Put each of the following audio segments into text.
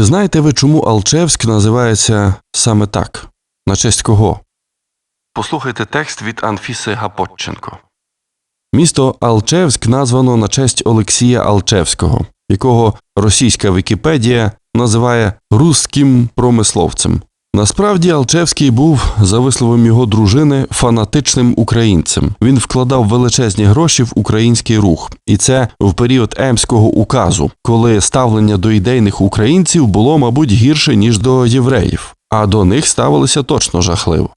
Чи знаєте ви, чому Алчевськ називається саме так? На честь кого? Послухайте текст від Анфіси Гапотченко. Місто Алчевськ названо на честь Олексія Алчевського, якого російська Вікіпедія називає русським промисловцем. Насправді Алчевський був, за висловом його дружини, фанатичним українцем. Він вкладав величезні гроші в український рух, і це в період Емського указу, коли ставлення до ідейних українців було, мабуть, гірше ніж до євреїв, а до них ставилися точно жахливо.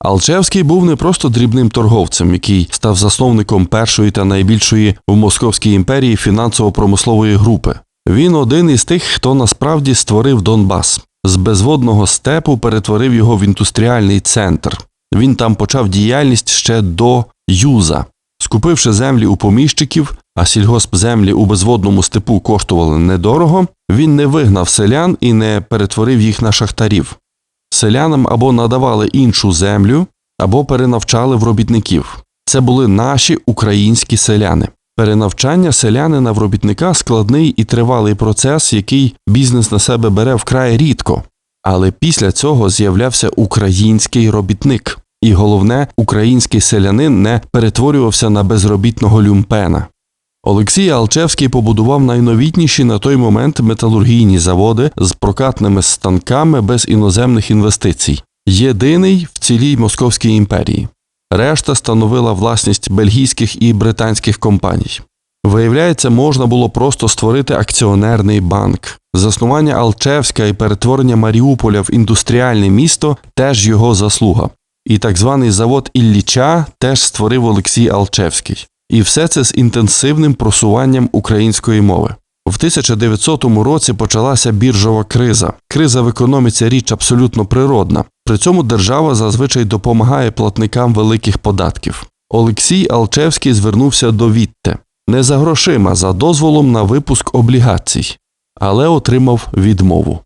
Алчевський був не просто дрібним торговцем, який став засновником першої та найбільшої в Московській імперії фінансово-промислової групи. Він один із тих, хто насправді створив Донбас. З безводного степу перетворив його в індустріальний центр. Він там почав діяльність ще до Юза. Скупивши землі у поміщиків, а сільгоспземлі у безводному степу коштували недорого, він не вигнав селян і не перетворив їх на шахтарів. Селянам або надавали іншу землю, або перенавчали в робітників. Це були наші українські селяни. Перенавчання селянина в робітника складний і тривалий процес, який бізнес на себе бере вкрай рідко. Але після цього з'являвся український робітник, і головне, український селянин не перетворювався на безробітного люмпена. Олексій Алчевський побудував найновітніші на той момент металургійні заводи з прокатними станками без іноземних інвестицій, єдиний в цілій Московській імперії. Решта становила власність бельгійських і британських компаній. Виявляється, можна було просто створити акціонерний банк. Заснування Алчевська і перетворення Маріуполя в індустріальне місто теж його заслуга. І так званий завод Ілліча теж створив Олексій Алчевський. І все це з інтенсивним просуванням української мови. В 1900 році почалася біржова криза. Криза в економіці річ абсолютно природна. При цьому держава зазвичай допомагає платникам великих податків. Олексій Алчевський звернувся до Вітте не за грошима, за дозволом на випуск облігацій, але отримав відмову.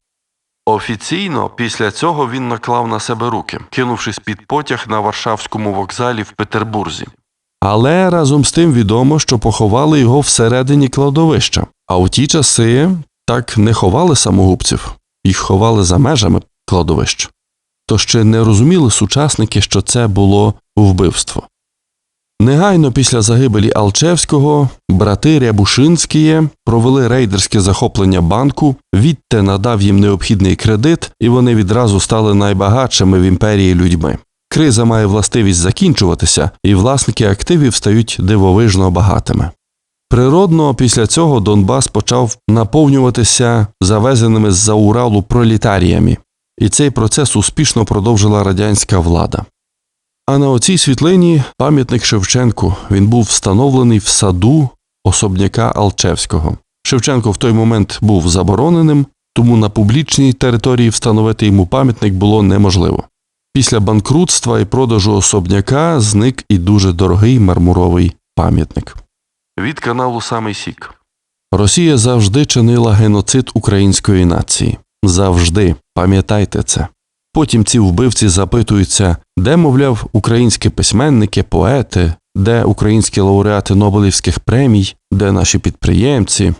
Офіційно після цього він наклав на себе руки, кинувшись під потяг на Варшавському вокзалі в Петербурзі. Але разом з тим відомо, що поховали його всередині кладовища. А у ті часи так не ховали самогубців, їх ховали за межами кладовищ. То ще не розуміли сучасники, що це було вбивство. Негайно після загибелі Алчевського брати Рябушинські провели рейдерське захоплення банку, відте надав їм необхідний кредит, і вони відразу стали найбагатшими в імперії людьми. Криза має властивість закінчуватися, і власники активів стають дивовижно багатими. Природно, після цього Донбас почав наповнюватися завезеними з-за Уралу пролітаріями, і цей процес успішно продовжила радянська влада. А на оцій світлині пам'ятник Шевченку він був встановлений в саду особняка Алчевського. Шевченко в той момент був забороненим, тому на публічній території встановити йому пам'ятник було неможливо. Після банкрутства і продажу особняка зник і дуже дорогий мармуровий пам'ятник. Від каналу Самий Сік. Росія завжди чинила геноцид української нації. Завжди пам'ятайте це. Потім ці вбивці запитуються, де, мовляв, українські письменники, поети, де українські лауреати Нобелівських премій, де наші підприємці.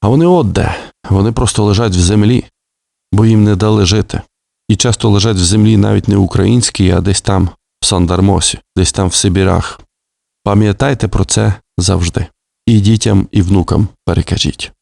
А вони от де, вони просто лежать в землі, бо їм не дали жити. І часто лежать в землі навіть не українські, а десь там, в Сандармосі, десь там в Сибірах. Пам'ятайте про це завжди. І дітям, і внукам перекажіть.